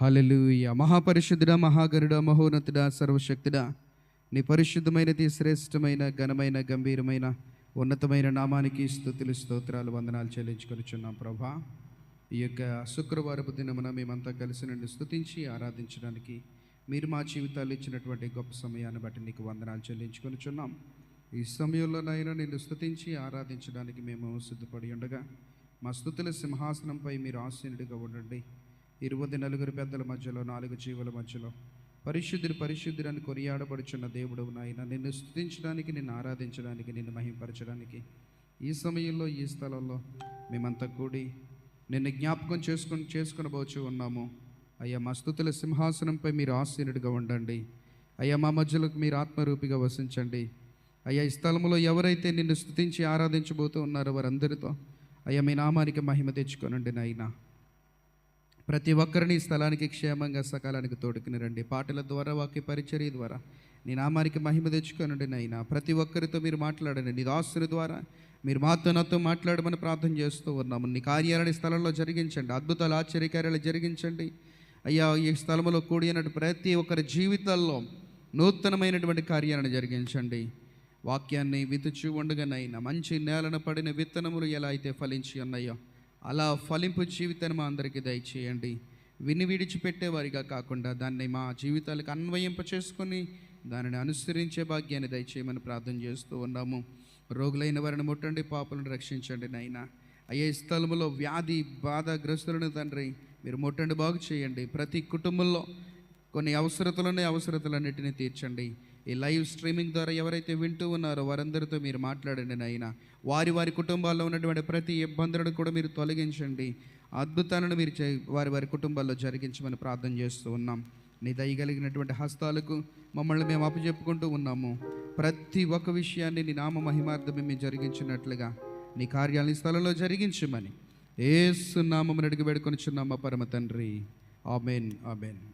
హల్లెలూయ. మహాపరిశుద్ధుడ మహాగరుడ మహోన్నతుడ సర్వశక్తుడ నీ పరిశుద్ధమైనది శ్రేష్టమైన ఘనమైన గంభీరమైన ఉన్నతమైన నామానికి స్థుతులు స్తోత్రాలు వందనాలు చెల్లించుకొనిచున్నాం ప్రభా. ఈ యొక్క శుక్రవారపు దినమున మేమంతా కలిసి నుండి స్థుతించి ఆరాధించడానికి మీరు మా జీవితాలు ఇచ్చినటువంటి గొప్ప సమయాన్ని బట్టి నీకు వందనాలు చెల్లించుకొనిచున్నాం. ఈ సమయంలోనైనా నిన్ను స్థుతించి ఆరాధించడానికి మేము సిద్ధపడి ఉండగా మా స్థుతుల సింహాసనంపై మీరు ఆసీనుడిగా ఉండండి. ఇరువది నలుగురు పెద్దల మధ్యలో నాలుగు జీవుల మధ్యలో. పరిశుద్ధుడు పరిశుద్ధుడు అని కొనియాడబడుచున్న దేవుడు నాయన నిన్ను స్థుతించడానికి నిన్ను ఆరాధించడానికి నిన్ను మహింపరచడానికి ఈ సమయంలో ఈ స్థలంలో మేమంతా కూడి నిన్ను జ్ఞాపకం చేసుకుని చేసుకునబోచు ఉన్నాము. అయ్యా మా స్థుతుల సింహాసనంపై మీరు ఆసీనుడిగా ఉండండి. అయ్యా మా మధ్యలోకి మీరు ఆత్మరూపిగా వసించండి. అయ్యా ఈ స్థలంలో ఎవరైతే నిన్ను స్థుతించి ఆరాధించబోతూ ఉన్నారో వారందరితో అయ్యా మీ నామానికి మహిమ తెచ్చుకోనండి నాయనా. ప్రతి ఒక్కరిని ఈ స్థలానికి క్షేమంగా సకాలానికి తోడుకుని రండి. పాటల ద్వారా వాక్య పరిచర్య ద్వారా నీ నామానికి మహిమ తెచ్చుకొనండి నైనా ప్రతి ఒక్కరితో మీరు మాట్లాడండి. నీ దాసుని ద్వారా మీరు మాతో నాతో మాట్లాడమని ప్రార్థన చేస్తూ ఉన్నాము. నీ కార్యాలని ఈ స్థలంలో జరిగించండి. అద్భుతాలు ఆశ్చర్యకార్యాలు జరిగించండి. అయ్యా ఈ స్థలంలో కూడి ప్రతి ఒక్కరి జీవితాల్లో నూతనమైనటువంటి కార్యాలను జరిగించండి. వాక్యాన్ని వితుచు ఉండగానైనా మంచి నేలను పడిన విత్తనములు ఎలా అయితే ఫలించి ఉన్నాయో అలా ఫలింపు జీవితాన్ని మా అందరికీ దయచేయండి. విని విడిచిపెట్టేవారిగా కాకుండా దాన్ని మా జీవితాలకు అన్వయింప చేసుకొని దానిని అనుసరించే భాగ్యాన్ని దయచేయమని ప్రార్థన చేస్తూ ఉన్నాము. రోగులైన వారిని ముట్టండి పాపలను రక్షించండి నాయన. అయ్యే స్థలములో వ్యాధి బాధాగ్రస్తులను తండ్రి మీరు ముట్టండి బాగు చేయండి. ప్రతి కుటుంబంలో కొన్ని అవసరతలున్నాయి అవసరతలన్నిటిని తీర్చండి. ఈ లైవ్ స్ట్రీమింగ్ ద్వారా ఎవరైతే వింటూ ఉన్నారో వారందరితో మీరు మాట్లాడండి నాయన. వారి వారి కుటుంబాల్లో ఉన్నటువంటి ప్రతి ఇబ్బందులను కూడా మీరు తొలగించండి. అద్భుతాలను మీరు చే వారి వారి కుటుంబాల్లో జరిగించమని ప్రార్థన చేస్తూ ఉన్నాం. నీ దయగలిగినటువంటి హస్తాలకు మమ్మల్ని మేము అప్పచెప్పుకుంటూ ఉన్నాము. ప్రతి ఒక్క విషయాన్ని నీ నామ మహిమార్థమే మేము జరిగించినట్లుగా నీ కార్యాలని స్థలంలో జరిగించమని ఏసు సున్నామని అడిగి వేడుకొనిచున్నామా పరమ తండ్రి. Amen amen.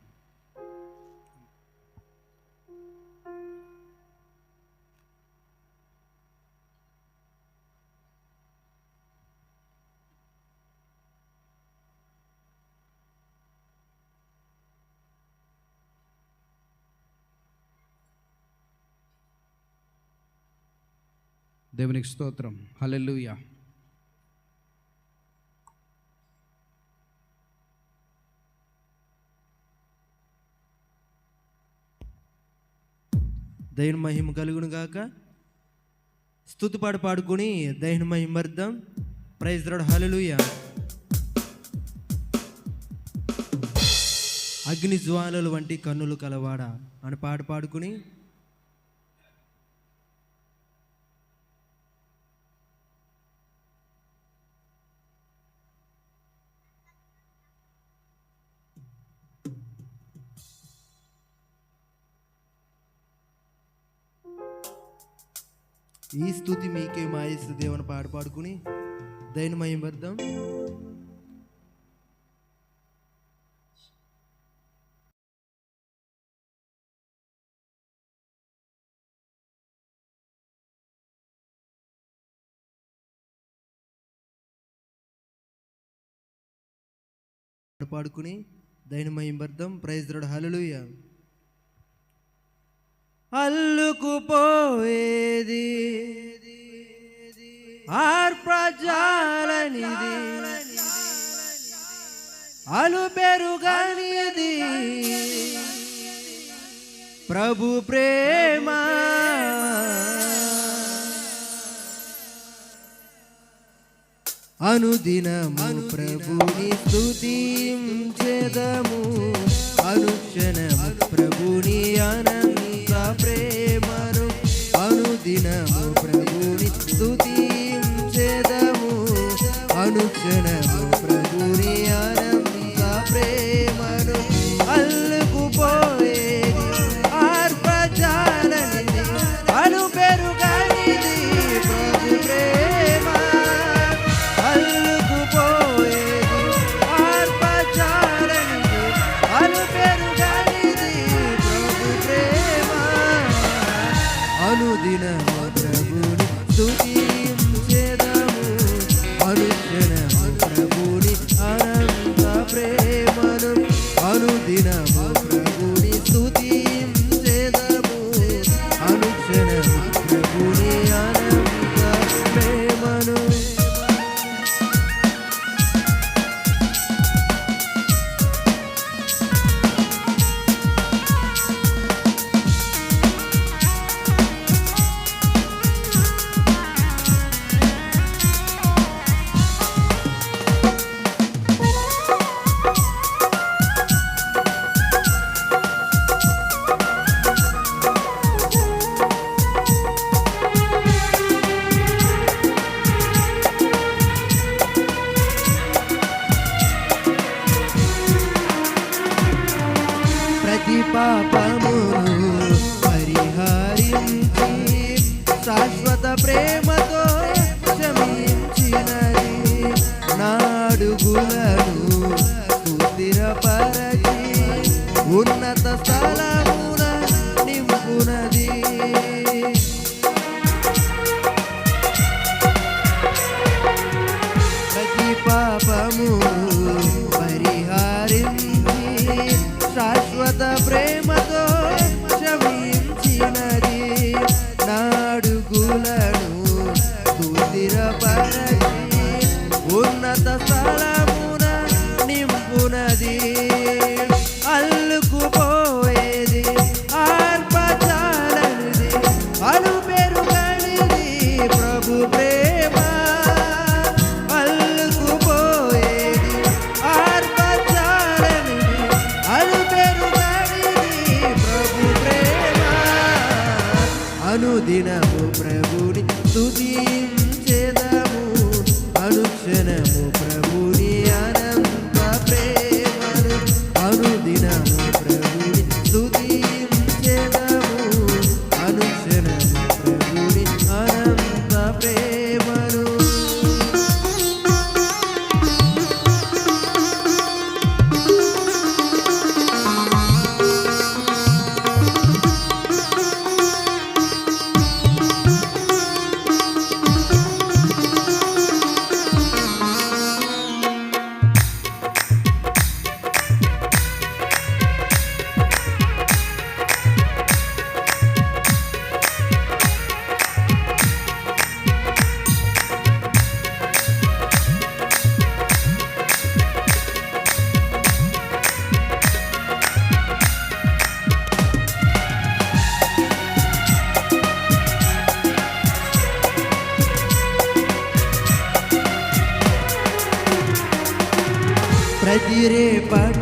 దేవునికి స్తోత్రం. హల్లెలూయా. దైన మహిమ కలుగును గాక. స్తుతి పాడుకుని పాడుకొని దైన మహిమర్థం ప్రైజ్ రాడు హల్లెలూయా. అగ్ని జ్వాలలు వంటి కన్నులు కలవాడ అని పాట పాడుకుని ఈ స్థుతి మీకే మాయస్తు దేవుని పాట పాడుకుని దైనమయం వద్దాం పాడుకుని దైనమయం వర్ధం ప్రైజ్ రడు హలలుయ్యా అల్లుకుపోయేది. ఆర్ప్రజాలనిది అలు పెరుగనిది ప్రభు ప్రేమ. అనుదినము ప్రభుని స్తుతించెదము. అనుక్షణము ప్రభుని అన అనుక్షణము ప్రేమతో క్షమించినది. నాడుగులను కుదిరపరచి ఉన్నత స్థలం ఉన్నది गिरे पर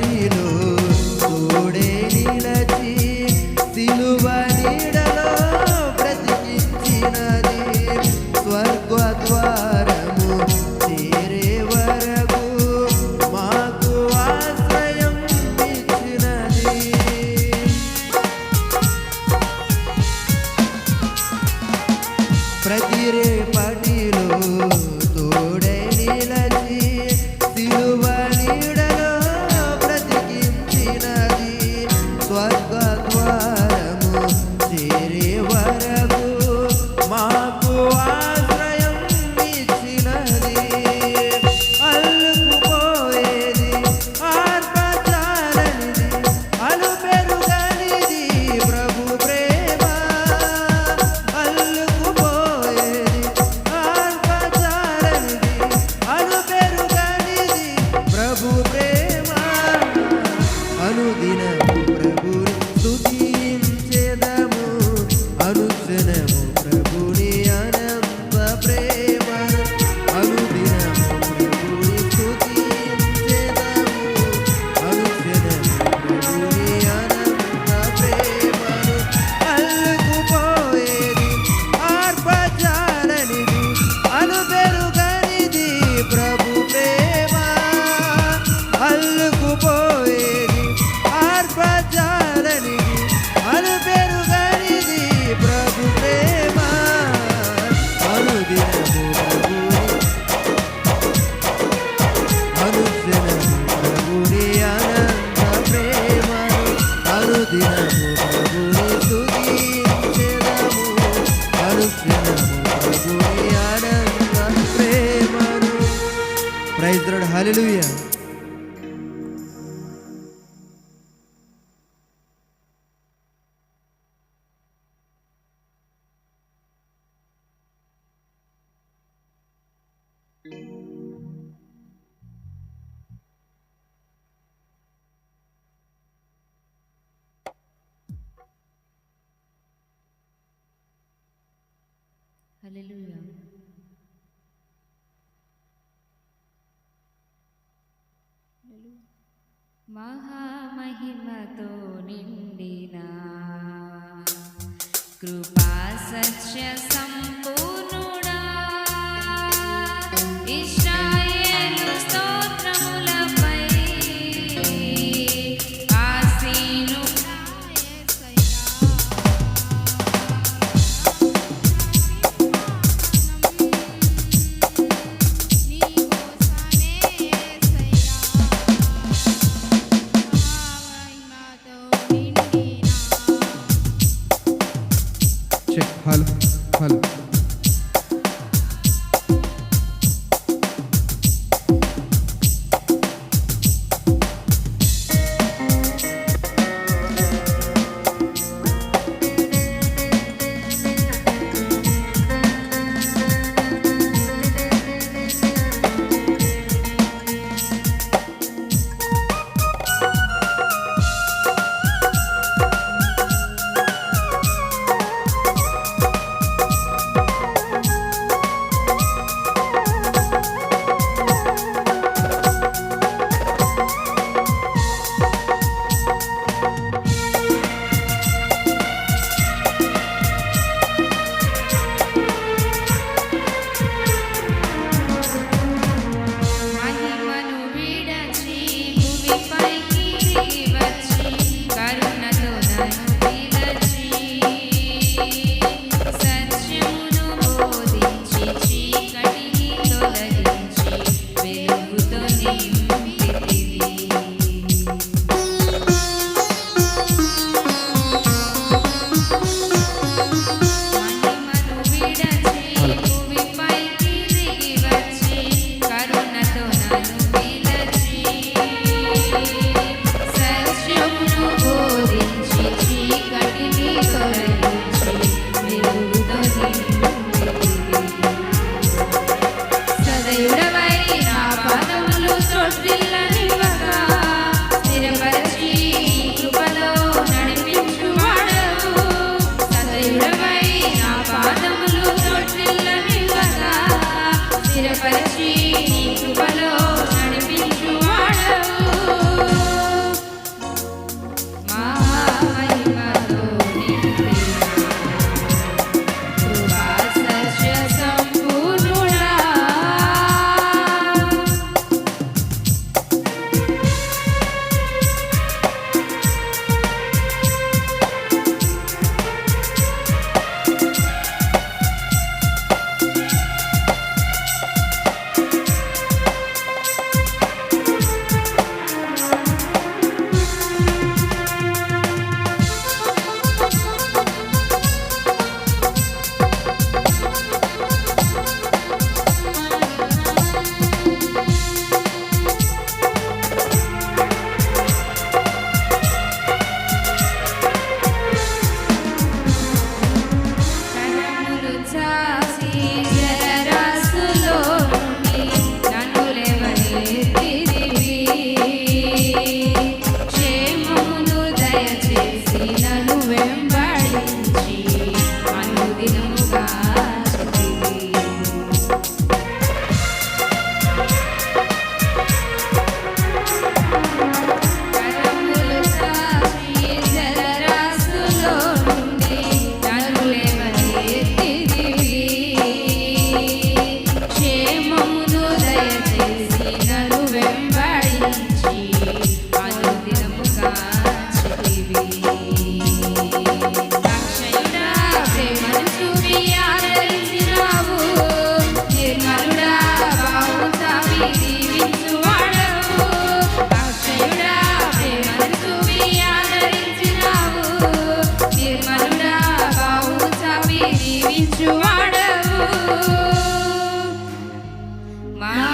Hallelujah. మహామహిమతో నిండిన కృపా సత్య Nah,